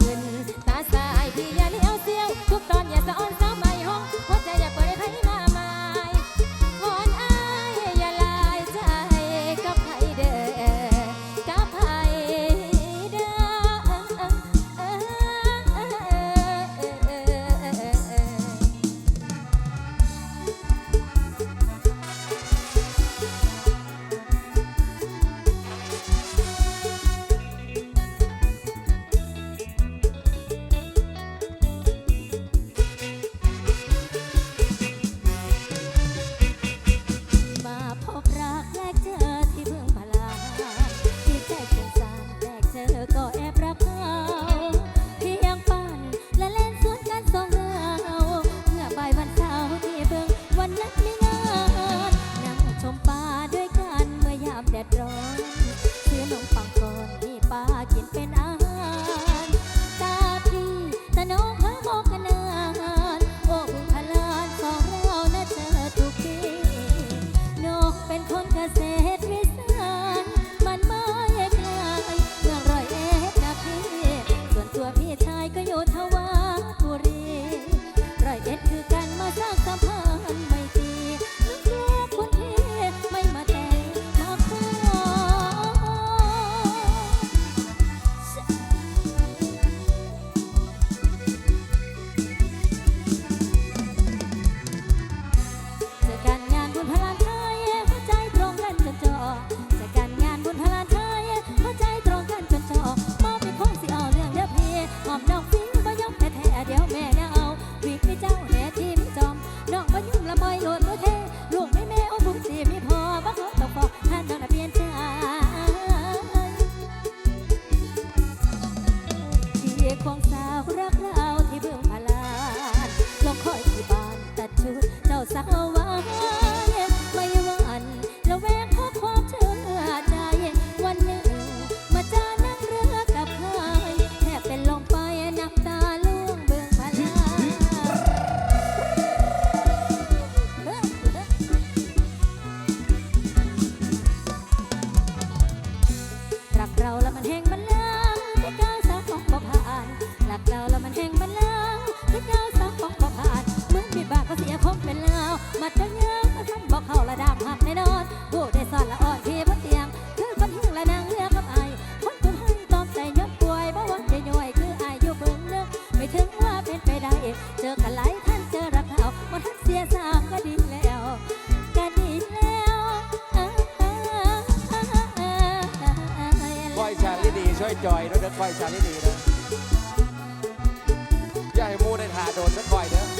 เงินตาสา สียงของสาวรักเราที่เบื้องพลานลองคอยที่บานตัดชุดเจ้าสาว ยจอยแล้วเด็กคอยชาลีดีนะย่าให้มูได้ถ่าโดนเด็กคอยเด้อ